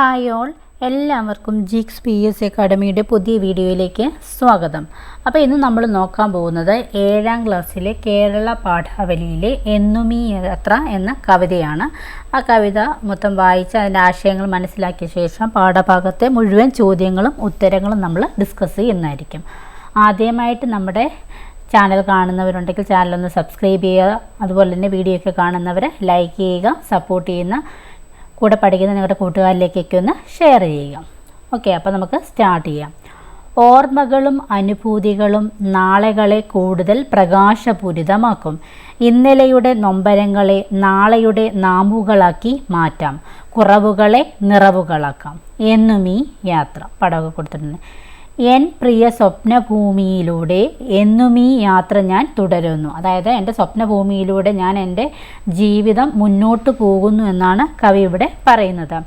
Hi all. എല്ലാവർക്കും ജിക്സ് P S അക്കാഡമിയുടെ പുതിയ വീഡിയോയിലേക്ക് സ്വാഗതം. അപ്പോൾ ഇന്ന് നമ്മൾ നോക്കാൻ പോകുന്നത് ഏഴാം ക്ലാസ്സിലെ കേരള പാഠാവലിയിലെ എന്നുമീ യാത്ര എന്ന കവിതയാണ്. ആ കവിത മൊത്തം വായിച്ച് അതിന്റെ ആശയങ്ങൾ മനസ്സിലാക്കിയ ശേഷം പാഠഭാഗത്തെ മുഴുവൻ ചോദ്യങ്ങളും ഉത്തരങ്ങളും നമ്മൾ ഡിസ്കസ് ചെയ്യുന്നതായിരിക്കും. ആദ്യമായിട്ട് നമ്മുടെ ചാനൽ കാണുന്നവരുണ്ടെങ്കിൽ ചാനലൊന്ന് സബ്സ്ക്രൈബ് ചെയ്യുക. അതുപോലെ തന്നെ വീഡിയോ ഒക്കെ കാണുന്നവരെ ലൈക്ക് ചെയ്യുക സപ്പോർട്ട് ചെയ്യുന്ന കൂടെ പഠിക്കുന്ന നിങ്ങളുടെ കൂട്ടുകാരിലേക്കൊക്കെ ഒന്ന് ഷെയർ ചെയ്യുക. ഓക്കെ അപ്പോൾ നമുക്ക് സ്റ്റാർട്ട് ചെയ്യാം. ഓർമ്മകളും അനുഭൂതികളും നാളെകളെ കൂടുതൽ പ്രകാശപൂരിതമാക്കും. ഇന്നലെയുടെ നൊമ്പരങ്ങളെ നാളെയുടെ നാമ്പുകളാക്കി മാറ്റാം. കുറവുകളെ നിറവുകളാക്കാം. എന്നും ഈ യാത്ര. പടവ് കൊടുത്തിട്ടുണ്ട്. എൻ പ്രിയ സ്വപ്നഭൂമിയിലൂടെ എന്നും ഈ യാത്ര ഞാൻ തുടരുന്നു. അതായത് എന്റെ സ്വപ്നഭൂമിയിലൂടെ ഞാൻ എന്റെ ജീവിതം മുന്നോട്ട് പോകുന്നു എന്നാണ് കവി ഇവിടെ പറയുന്നത്.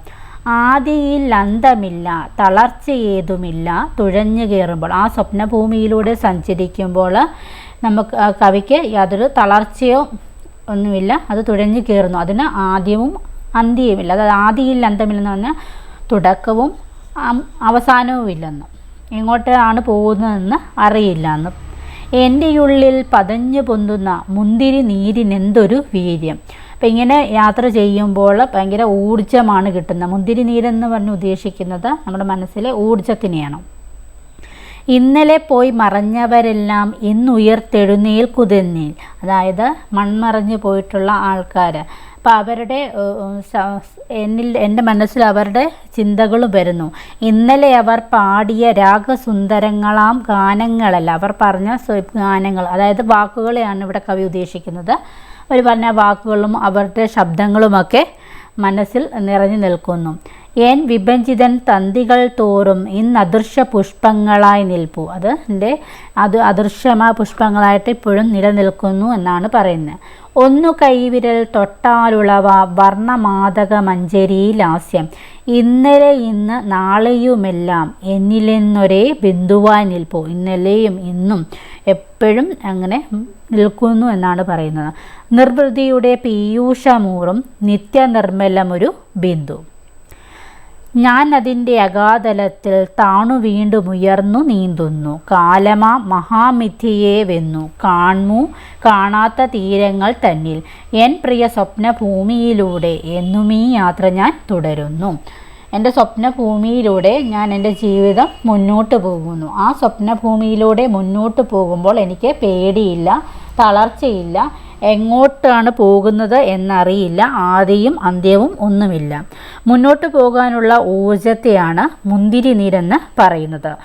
ആദിയിൽ അന്തമില്ല തളർച്ച ഏതുമില്ല തുഴഞ്ഞു കയറുമ്പോൾ. ആ സ്വപ്നഭൂമിയിലൂടെ സഞ്ചരിക്കുമ്പോൾ നമുക്ക് കവിക്ക് യാതൊരു തളർച്ചയോ ഒന്നുമില്ല. അത് തുഴഞ്ഞു കയറുന്നു. അതിന് ആദ്യവും അന്ത്യവുമില്ല. അതായത് ആദിയിൽ അന്തമില്ലെന്ന് പറഞ്ഞാൽ തുടക്കവും അം- അവസാനവും ഇല്ലെന്ന് എങ്ങോട്ടാണ് പോകുന്നതെന്ന് അറിയില്ല എന്ന് എന്റെ ഉള്ളിൽ പതഞ്ഞു പൊന്തുന്ന മുന്തിരി നീരിനെന്തൊരു വീര്യം. അപ്പം ഇങ്ങനെ യാത്ര ചെയ്യുമ്പോൾ ഭയങ്കര ഊർജമാണ് കിട്ടുന്നത്. മുന്തിരി നീരെന്ന് പറഞ്ഞ് ഉദ്ദേശിക്കുന്നത് നമ്മുടെ മനസ്സിലെ ഊർജത്തിനെയാണ്. ഇന്നലെ പോയി മറഞ്ഞവരെല്ലാം ഇന്നുയർത്തെഴുന്നേൽക്കുതെന്നിൽ. അതായത് മൺമറഞ്ഞു പോയിട്ടുള്ള ആൾക്കാർ അപ്പോൾ അവരുടെ എന്നിൽ എന്റെ മനസ്സിൽ അവരുടെ ചിന്തകളും വരുന്നു. ഇന്നലെ അവർ പാടിയ രാഗസുന്ദരങ്ങളാം ഗാനങ്ങളല്ല അവർ പറഞ്ഞ ഗാനങ്ങൾ അതായത് വാക്കുകളെയാണ് ഇവിടെ കവി ഉദ്ദേശിക്കുന്നത്. അവർ പറഞ്ഞ വാക്കുകളും അവരുടെ ശബ്ദങ്ങളുമൊക്കെ മനസ്സിൽ നിറഞ്ഞു നിൽക്കുന്നു. എൻ വിഭജിതൻ തന്തികൾ തോറും ഇന്ന് അദൃശ്യ പുഷ്പങ്ങളായി നിൽപ്പു. അത് എന്റെ അത് അദൃശ്യമായ പുഷ്പങ്ങളായിട്ട് ഇപ്പോഴും നിലനിൽക്കുന്നു എന്നാണ് പറയുന്നത്. ഒന്നു കൈവിരൽ തൊട്ടാലുളവ വർണമാതക മഞ്ചരി ലാസ്യം. ഇന്നലെ ഇന്ന് നാളെയുമെല്ലാം എന്നിലെന്നൊരേ ബിന്ദുവായി നിൽപ്പു. ഇന്നലെയും ഇന്നും എപ്പോഴും അങ്ങനെ നിൽക്കുന്നു എന്നാണ് പറയുന്നത്. നിർവൃതിയുടെ പീയൂഷമൂറും നിത്യനിർമ്മലമൊരു ബിന്ദു. ഞാൻ അതിന്റെ അഗാധലത്തിൽ താണു വീണ്ടും ഉയർന്നു നീന്തുന്നു. കാലമ മഹാമിഥിയെ വെന്നു. കാൺമു കാണാത്ത തീരങ്ങൾ തന്നിൽ. എൻ പ്രിയ സ്വപ്നഭൂമിയിലൂടെ എന്നും ഈ യാത്ര ഞാൻ തുടരുന്നു. എന്റെ സ്വപ്നഭൂമിയിലൂടെ ഞാൻ എന്റെ ജീവിതം മുന്നോട്ട് പോകുന്നു. ആ സ്വപ്നഭൂമിയിലൂടെ മുന്നോട്ട് പോകുമ്പോൾ എനിക്ക് പേടിയില്ല. തളർച്ചയില്ല. എങ്ങോട്ടാണ് പോകുന്നത് എന്നറിയില്ല. ആദിയും അന്ത്യവും ഒന്നുമില്ല. മുന്നോട്ട് പോകാനുള്ള ഊർജത്തെയാണ് മുന്തിരി നീരെന്ന് പറയുന്നത്.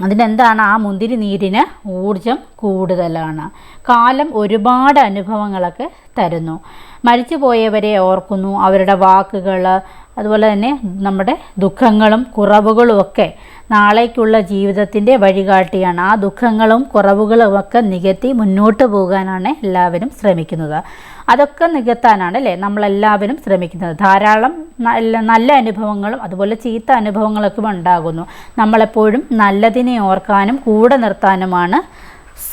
അതിനെന്താണ്? ആ മുന്തിരി നീരിന് ഊർജം കൂടുതലാണ്. കാലം ഒരുപാട് അനുഭവങ്ങളൊക്കെ തരുന്നു. മരിച്ചു പോയവരെ ഓർക്കുന്നു. അവരുടെ വാക്കുകൾ അതുപോലെ തന്നെ നമ്മുടെ ദുഃഖങ്ങളും കുറവുകളും ഒക്കെ നാളേക്കുള്ള ജീവിതത്തിന്റെ വഴികാട്ടിയാണ്. ആ ദുഃഖങ്ങളും കുറവുകളും ഒക്കെ നികത്തി മുന്നോട്ട് പോകാനാണ് എല്ലാവരും ശ്രമിക്കുന്നത്. അതൊക്കെ നികത്താനാണ് അല്ലേ? നമ്മളെല്ലാവരും ശ്രമിക്കുന്നത്. ധാരാളം നല്ല അനുഭവങ്ങളും അതുപോലെ ചീത്ത അനുഭവങ്ങളൊക്കെ ഉണ്ടാകുന്നു. നമ്മളെപ്പോഴും നല്ലതിനെ ഓർക്കാനും കൂടെ നിർത്താനുമാണ്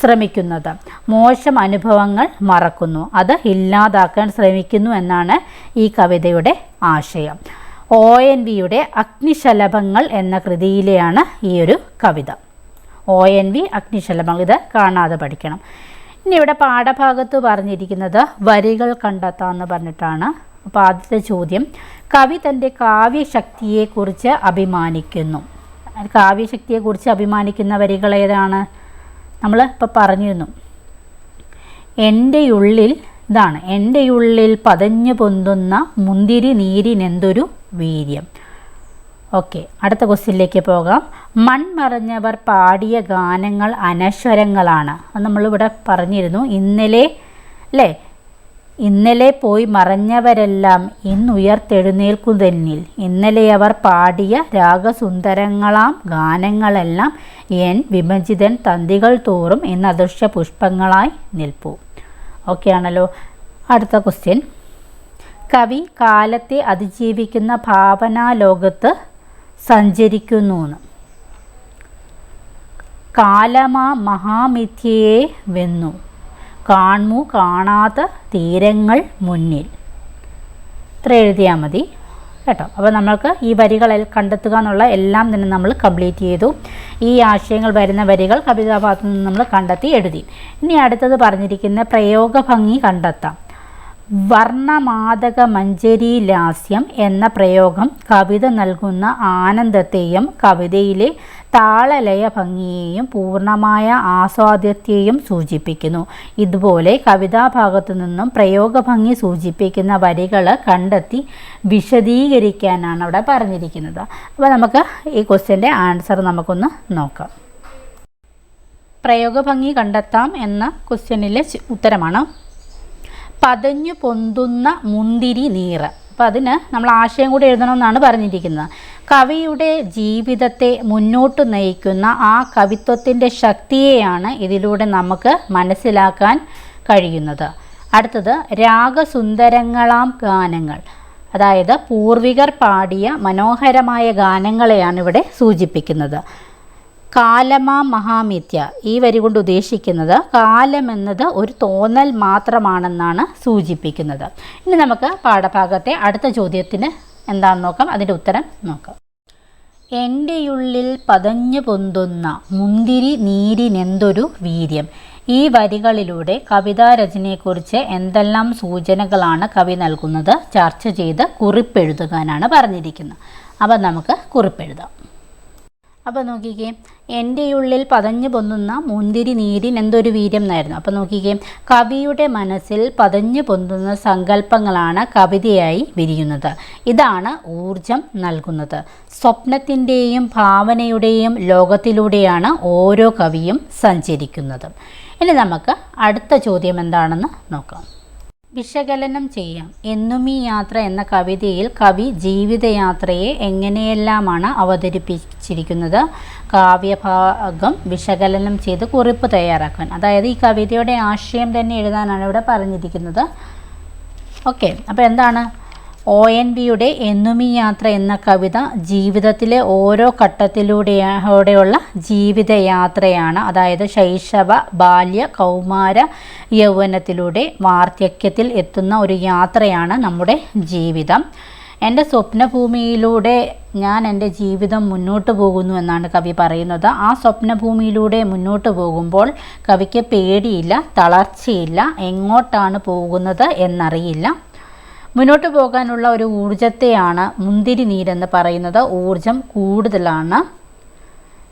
ശ്രമിക്കുന്നത്. മോശം അനുഭവങ്ങൾ മറക്കുന്നു. അത് ഇല്ലാതാക്കാൻ ശ്രമിക്കുന്നു എന്നാണ് ഈ കവിതയുടെ ആശയം. ഒ എൻ വിയുടെ അഗ്നിശലഭങ്ങൾ എന്ന കൃതിയിലെയാണ് ഈ ഒരു കവിത. ഒ എൻ വി അഗ്നിശലഭങ്ങൾ ഇത് കാണാതെ പഠിക്കണം. ഇനി ഇവിടെ പാഠഭാഗത്ത് പറഞ്ഞിരിക്കുന്നത് വരികൾ കണ്ടെത്താമെന്ന് പറഞ്ഞിട്ടാണ്. അപ്പോൾ ആദ്യത്തെ ചോദ്യം കവി തന്റെ കാവ്യശക്തിയെക്കുറിച്ച് അഭിമാനിക്കുന്നു. കാവ്യശക്തിയെക്കുറിച്ച് അഭിമാനിക്കുന്ന വരികൾ ഏതാണ്? നമ്മൾ ഇപ്പോൾ പറഞ്ഞിരുന്നു. എന്റെ ഉള്ളിൽ ഇതാണ് എന്റെ ഉള്ളിൽ പതഞ്ഞു പൊന്തുന്ന മുന്തിരി നീരിനെന്തൊരു വീര്യം. ഓക്കെ അടുത്ത ക്വസ്റ്റ്യനിലേക്ക് പോകാം. മൺമറഞ്ഞവർ പാടിയ ഗാനങ്ങൾ അനശ്വരങ്ങളാണ്. അത് നമ്മളിവിടെ പറഞ്ഞിരുന്നു. ഇന്നലെ അല്ലേ? ഇന്നലെ പോയി മറഞ്ഞവരെല്ലാം ഇന്നുയർത്തെഴുന്നേൽക്കുതെന്നിൽ ഇന്നലെ അവർ പാടിയ രാഗസുന്ദരങ്ങളാം ഗാനങ്ങളെല്ലാം എൻ വിഭജിതൻ തന്തികൾ തോറും എന്ന അദൃശ്യ പുഷ്പങ്ങളായി നിൽപ്പു. ഓക്കെ ആണല്ലോ അടുത്ത ക്വസ്റ്റ്യൻ കവി കാലത്തെ അതിജീവിക്കുന്ന ഭാവനാ ലോകത്ത് സഞ്ചരിക്കുന്നു കാലമാ മഹാമിഥ്യയെ വെന്നു. കാൺമു കാണാത്ത തീരങ്ങൾ മുന്നിൽ. ഇത്ര എഴുതിയാൽ മതി. കേട്ടോ. അപ്പോൾ നമ്മൾക്ക് ഈ വരികൾ കണ്ടെത്തുക എന്നുള്ള എല്ലാം തന്നെ നമ്മൾ കംപ്ലീറ്റ് ചെയ്തു. ഈ ആശയങ്ങൾ വരുന്ന വരികൾ കവിതാഭാഗത്തു നിന്ന് നമ്മൾ കണ്ടെത്തി എഴുതി. ഇനി അടുത്തത് പറഞ്ഞിരിക്കുന്ന പ്രയോഗഭംഗി കണ്ടെത്താം. വർണമാതക മഞ്ജരി ലാസ്യം എന്ന പ്രയോഗം കവിത നൽകുന്ന ആനന്ദത്തെയും കവിതയിലെ താളലയ ഭംഗിയെയും പൂർണമായ ആസ്വാദ്യത്തെയും സൂചിപ്പിക്കുന്നു. ഇതുപോലെ കവിതാഭാഗത്തു നിന്നും പ്രയോഗഭംഗി സൂചിപ്പിക്കുന്ന വരികൾ കണ്ടെത്തി വിശദീകരിക്കാനാണ് അവിടെ പറഞ്ഞിരിക്കുന്നത്. അപ്പോൾ നമുക്ക് ഈ ക്വസ്റ്റ്യന്റെ ആൻസർ നമുക്കൊന്ന് നോക്കാം. പ്രയോഗഭംഗി കണ്ടെത്താം എന്ന ക്വസ്റ്റ്യനിലെ ഉത്തരമാണ് പതഞ്ഞു പൊന്തുന്ന മുന്തിരി നീറ് അപ്പോൾ അതിന് നമ്മൾ ആശയം കൂടി എഴുതണമെന്നാണ് പറഞ്ഞിരിക്കുന്നത്. കവിയുടെ ജീവിതത്തെ മുന്നോട്ട് നയിക്കുന്ന ആ കവിത്വത്തിന്റെ ശക്തിയെയാണ് ഇതിലൂടെ നമുക്ക് മനസ്സിലാക്കാൻ കഴിയുന്നത്. അടുത്തത് രാഗസുന്ദരങ്ങളാം ഗാനങ്ങൾ. അതായത് പൂർവികർ പാടിയ മനോഹരമായ ഗാനങ്ങളെയാണ് ഇവിടെ സൂചിപ്പിക്കുന്നത്. കാലമാ മഹാമിഥ്യ ഈ വരി കൊണ്ട് ഉദ്ദേശിക്കുന്നത് കാലമെന്നത് ഒരു തോന്നൽ മാത്രമാണെന്നാണ് സൂചിപ്പിക്കുന്നത്. ഇനി നമുക്ക് പാഠഭാഗത്തെ അടുത്ത ചോദ്യത്തിന് എന്താണെന്ന് നോക്കാം. അതിന്റെ ഉത്തരം നോക്കാം. എന്റെ ഉള്ളിൽ പതഞ്ഞു പൊന്തുന്ന മുന്തിരി നീരിനെന്തൊരു വീര്യം? ഈ വരികളിലൂടെ കവിതാ കവിതാരചനയെക്കുറിച്ച് എന്തെല്ലാം സൂചനകളാണ് കവി നൽകുന്നത്? ചർച്ച ചെയ്ത് കുറിപ്പെഴുതുകാനാണ് പറഞ്ഞിരിക്കുന്നത്. അപ്പം നമുക്ക് കുറിപ്പെഴുതാം. അപ്പോൾ നോക്കിക്കേ എന്റെ ഉള്ളിൽ പതഞ്ഞു പൊന്നുന്ന മുന്തിരി നീരിൻ എന്തൊരു വീര്യം എന്നായിരുന്നു അപ്പോൾ നോക്കിക്കേ കവിയുടെ മനസ്സിൽ പതഞ്ഞു പൊന്തുന്ന സങ്കല്പങ്ങളാണ് കവിതയായി വിരിയുന്നത്. ഇതാണ് ഊർജം നൽകുന്നത്. സ്വപ്നത്തിന്റെയും ഭാവനയുടെയും ലോകത്തിലൂടെയാണ് ഓരോ കവിയും സഞ്ചരിക്കുന്നത്. ഇനി നമുക്ക് അടുത്ത ചോദ്യം എന്താണെന്ന് നോക്കാം. വിശകലനം ചെയ്യാം. എന്നും ഈ യാത്ര എന്ന കവിതയിൽ കവി ജീവിതയാത്രയെ എങ്ങനെയെല്ലാമാണ് അവതരിപ്പിച്ചിരിക്കുന്നത്? കാവ്യഭാഗം വിശകലനം ചെയ്ത് കുറിപ്പ് തയ്യാറാക്കാൻ. അതായത് ഈ കവിതയുടെ ആശയം തന്നെ എഴുതാനാണ് ഇവിടെ പറഞ്ഞിരിക്കുന്നത്. ഓക്കെ. അപ്പോൾ എന്താണ്? ഒ എൻ വിയുടെ എന്നുമീ യാത്ര എന്ന കവിത ജീവിതത്തിലെ ഓരോ ഘട്ടത്തിലൂടെയോടെയുള്ള ജീവിതയാത്രയാണ്. അതായത് ശൈശവ ബാല്യ കൗമാര യൗവനത്തിലൂടെ വാർദ്ധക്യത്തിൽ എത്തുന്ന ഒരു യാത്രയാണ് നമ്മുടെ ജീവിതം. എന്റെ സ്വപ്നഭൂമിയിലൂടെ ഞാൻ എന്റെ ജീവിതം മുന്നോട്ട് പോകുന്നു എന്നാണ് കവി പറയുന്നത്. ആ സ്വപ്നഭൂമിയിലൂടെ മുന്നോട്ട് പോകുമ്പോൾ കവിക്ക് പേടിയില്ല തളർച്ചയില്ല എങ്ങോട്ടാണ് പോകുന്നത് എന്നറിയില്ല. മുന്നോട്ട് പോകാനുള്ള ഒരു ഊർജത്തെയാണ് മുന്തിരി നീരെന്ന് പറയുന്നത്. ഊർജം കൂടുതലാണ്.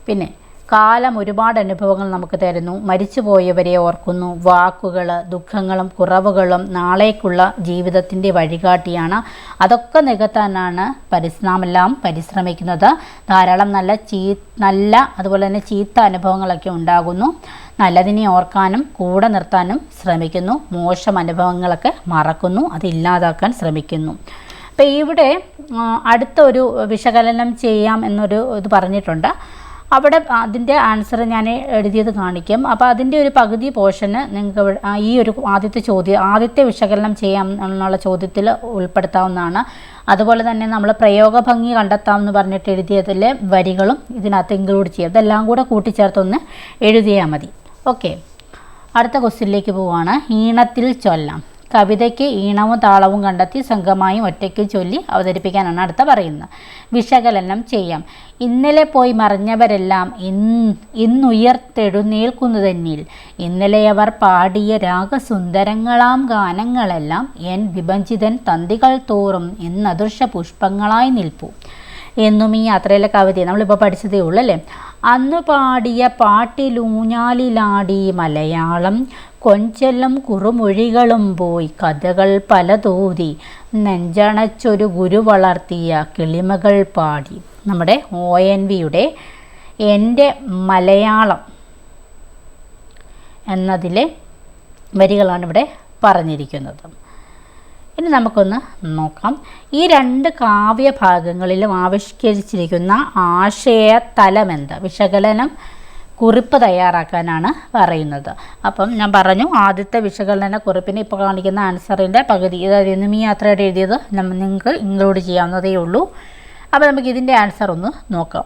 പിന്നെ കാലം ഒരുപാട് അനുഭവങ്ങൾ നമുക്ക് തരുന്നു. മരിച്ചുപോയവരെ ഓർക്കുന്നു. വാക്കുകൾ ദുഃഖങ്ങളും കുറവുകളും നാളേക്കുള്ള ജീവിതത്തിന്റെ വഴികാട്ടിയാണ്. അതൊക്കെ നികത്താനാണ് പരിശ്രമെല്ലാം പരിശ്രമിക്കുന്നത്. ധാരാളം നല്ല ചീ നല്ല അതുപോലെ തന്നെ ചീത്ത അനുഭവങ്ങളൊക്കെ ഉണ്ടാകുന്നു. നല്ലതിനെ ഓർക്കാനും കൂടെ നിർത്താനും ശ്രമിക്കുന്നു. മോശം അനുഭവങ്ങളൊക്കെ മറക്കുന്നു. അത് ഇല്ലാതാക്കാൻ ശ്രമിക്കുന്നു. അപ്പോൾ ഇവിടെ അടുത്ത ഒരു വിശകലനം ചെയ്യാം എന്നൊരു ഇത് പറഞ്ഞിട്ടുണ്ട്. അവിടെ അതിന്റെ ആൻസർ ഞാൻ എഴുതിയത് കാണിക്കും. അപ്പോൾ അതിന്റെ ഒരു പകുതി പോർഷന് നിങ്ങൾക്ക് ഈ ഒരു ആദ്യത്തെ ചോദ്യം ആദ്യത്തെ വിശകലനം ചെയ്യാം എന്നുള്ള ചോദ്യത്തിൽ ഉൾപ്പെടുത്താവുന്നതാണ്. അതുപോലെ തന്നെ നമ്മൾ പ്രയോഗഭംഗി കണ്ടെത്താമെന്ന് പറഞ്ഞിട്ട് എഴുതിയതിലെ വരികളും ഇതിനകത്ത് ഇൻക്ലൂഡ് ചെയ്യാം. ഇതെല്ലാം കൂടെ കൂട്ടിച്ചേർത്തൊന്ന് എഴുതിയാൽ മതി. ഓക്കെ അടുത്ത ക്വസ്റ്റ്യനിലേക്ക് പോവുകയാണ് ഈണത്തിൽ ചൊല്ലാം. കവിതയ്ക്ക് ഈണവും താളവും കണ്ടെത്തി സംഘമായും ഒറ്റയ്ക്ക് ചൊല്ലി അവതരിപ്പിക്കാനാണ് അടുത്ത പറയുന്നത്. വിശകലനം ചെയ്യാം. ഇന്നലെ പോയി മറിഞ്ഞവരെല്ലാം ഇന്ന് ഇന്നുയർത്തെഴുന്നേൽക്കുന്നു തന്നിൽ ഇന്നലെ അവർ പാടിയ രാഗസുന്ദരങ്ങളാം ഗാനങ്ങളെല്ലാം എൻ വിഭജിതൻ തന്തികൾ തോറും എന്നദൃശ പുഷ്പങ്ങളായി നിൽപ്പു. എന്നും ഈ യാത്രയിലെ കവിത നമ്മളിപ്പോൾ പഠിച്ചതേ ഉള്ളൂ അല്ലേ? അന്ന് പാടിയ പാട്ടിലൂഞ്ഞാലിലാടി മലയാളം കൊഞ്ചെല്ലം കുറുമൊഴികളും പോയി കഥകൾ പല തോതി. നെഞ്ചണച്ചൊരു ഗുരു വളർത്തിയ കിളിമകൾ പാടി. നമ്മുടെ ഒ എൻ വിയുടെ എന്റെ മലയാളം എന്നതിലെ വരികളാണ് ഇവിടെ പറഞ്ഞിരിക്കുന്നത്. ഇനി നമുക്കൊന്ന് നോക്കാം. ഈ രണ്ട് കാവ്യഭാഗങ്ങളിലും ആവിഷ്കരിച്ചിരിക്കുന്ന ആശയ തലമെന്ത് വിശകലനം കുറിപ്പ് തയ്യാറാക്കാനാണ് പറയുന്നത്. അപ്പം ഞാൻ പറഞ്ഞു ആദ്യത്തെ വിശകലന കുറിപ്പിന് ഇപ്പോൾ കാണിക്കുന്ന ആൻസറിന്റെ പകുതി അതായത് ഇന്നും ഈ യാത്രയുടെ എഴുതിയത് നിങ്ങൾക്ക് ഇൻക്ലൂഡ് ചെയ്യാവുന്നതേ ഉള്ളൂ. അപ്പോൾ നമുക്ക് ഇതിന്റെ ആൻസർ ഒന്ന് നോക്കാം.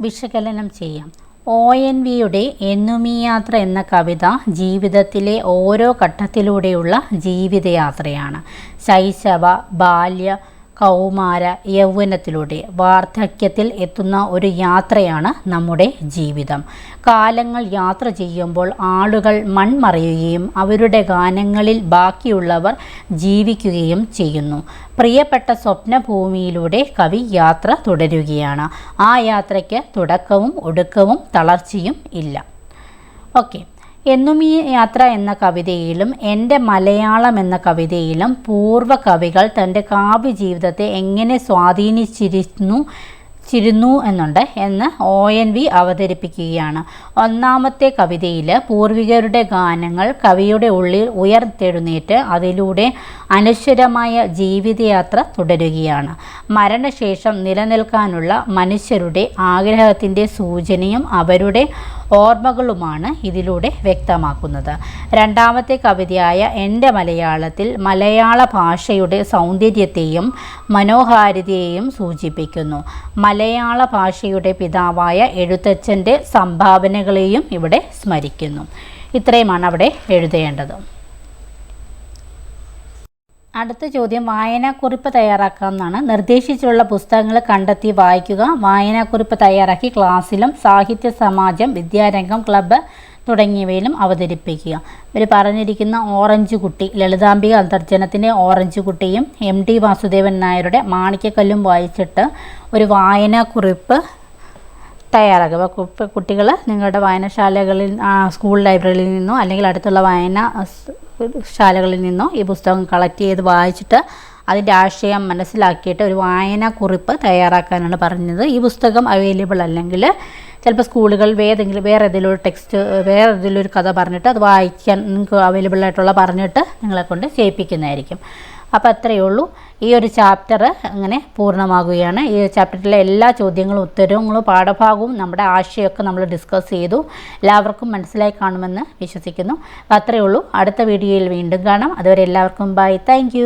വിശകലനം ചെയ്യാം. ഒ എൻ വിയുടെ എന്നുമീ യാത്ര എന്ന കവിത ജീവിതത്തിലെ ഓരോ ഘട്ടത്തിലൂടെയുള്ള ജീവിതയാത്രയാണ്. ശൈശവ ബാല്യ കൗമാര യൗവനത്തിലൂടെ വാർദ്ധക്യത്തിൽ എത്തുന്ന ഒരു യാത്രയാണ് നമ്മുടെ ജീവിതം. കാലങ്ങൾ യാത്ര ചെയ്യുമ്പോൾ ആളുകൾ മൺമറയുകയും അവരുടെ ഗാനങ്ങളിൽ ബാക്കിയുള്ളവർ ജീവിക്കുകയും ചെയ്യുന്നു. പ്രിയപ്പെട്ട സ്വപ്നഭൂമിയിലൂടെ കവി യാത്ര തുടരുകയാണ്. ആ യാത്രയ്ക്ക് തുടക്കവും ഒടുക്കവും തളർച്ചയും ഇല്ല. ഓക്കെ. എന്നും ഈ യാത്ര എന്ന കവിതയിലും എന്റെ മലയാളം എന്ന കവിതയിലും പൂർവ കവികൾ തന്റെ കാവ്യ ജീവിതത്തെ എങ്ങനെ സ്വാധീനിച്ചിരുന്നു ചിരുന്നു എന്നുണ്ട് എന്ന് ഒ എൻ വി അവതരിപ്പിക്കുകയാണ്. ഒന്നാമത്തെ കവിതയിൽ പൂർവികരുടെ ഗാനങ്ങൾ കവിയുടെ ഉള്ളിൽ ഉയർത്തെഴുന്നേറ്റ് അതിലൂടെ അനശ്വരമായ ജീവിതയാത്ര തുടരുകയാണ്. മരണശേഷം നിലനിൽക്കാനുള്ള മനുഷ്യരുടെ ആഗ്രഹത്തിന്റെ സൂചനയും അവരുടെ ഓർമ്മകളുമാണ് ഇതിലൂടെ വ്യക്തമാക്കുന്നത്. രണ്ടാമത്തെ കവിതയായ എന്റെ മലയാളത്തിൽ മലയാള ഭാഷയുടെ സൗന്ദര്യത്തെയും മനോഹാരിതയെയും സൂചിപ്പിക്കുന്നു. മലയാള ഭാഷയുടെ പിതാവായ എഴുത്തച്ഛന്റെ സംഭാവനകളെയും ഇവിടെ സ്മരിക്കുന്നു. ഇത്രയുമാണ് അവിടെ എഴുതേണ്ടത്. അടുത്ത ചോദ്യം വായനാക്കുറിപ്പ് തയ്യാറാക്കാം എന്നാണ് നിർദ്ദേശിച്ചുള്ള പുസ്തകങ്ങൾ കണ്ടെത്തി വായിക്കുക. വായനാക്കുറിപ്പ് തയ്യാറാക്കി ക്ലാസ്സിലും സാഹിത്യ സമാജം വിദ്യാരംഗം ക്ലബ്ബ് തുടങ്ങിയവയിലും അവതരിപ്പിക്കുക. ഇവർ പറഞ്ഞിരിക്കുന്ന ഓറഞ്ച് കുട്ടി ലളിതാംബിക അന്തർജനത്തിന്റെ ഓറഞ്ച് കുട്ടിയും എം ടി വാസുദേവൻ നായരുടെ മാണിക്കക്കല്ലും വായിച്ചിട്ട് ഒരു വായനാക്കുറിപ്പ് തയ്യാറാക്കുക. അപ്പോൾ കുട്ടികൾ നിങ്ങളുടെ വായനശാലകളിൽ സ്കൂൾ ലൈബ്രറിയിൽ നിന്നോ അല്ലെങ്കിൽ അടുത്തുള്ള വായന ശാലകളിൽ നിന്നോ ഈ പുസ്തകം കളക്ട് ചെയ്ത് വായിച്ചിട്ട് അതിന്റെ ആശയം മനസ്സിലാക്കിയിട്ട് ഒരു വായനാക്കുറിപ്പ് തയ്യാറാക്കാനാണ് പറഞ്ഞത്. ഈ പുസ്തകം അവൈലബിൾ അല്ലെങ്കിൽ ചിലപ്പോൾ സ്കൂളുകൾ ഏതെങ്കിലും വേറെ ഏതെങ്കിലും ഒരു ടെക്സ്റ്റ് വേറെ ഏതെങ്കിലും ഒരു കഥ പറഞ്ഞിട്ട് അത് വായിക്കാൻ നിങ്ങൾക്ക് അവൈലബിൾ ആയിട്ടുള്ള പറഞ്ഞിട്ട് നിങ്ങളെ കൊണ്ട് ചെയ്യിപ്പിക്കുന്നതായിരിക്കും. അപ്പോൾ അത്രയേ ഉള്ളൂ. ഈ ഒരു ചാപ്റ്റർ അങ്ങനെ പൂർണമാകുകയാണ്. ഈ ചാപ്റ്ററിലെ എല്ലാ ചോദ്യങ്ങളും ഉത്തരങ്ങളും പാഠഭാഗവും നമ്മുടെ ആശയമൊക്കെ നമ്മൾ ഡിസ്കസ് ചെയ്തു. എല്ലാവർക്കും മനസ്സിലായി കാണുമെന്ന് വിശ്വസിക്കുന്നു. അപ്പോൾ അത്രയേ ഉള്ളൂ. അടുത്ത വീഡിയോയിൽ വീണ്ടും കാണാം. അതുവരെ എല്ലാവർക്കും ബൈ താങ്ക്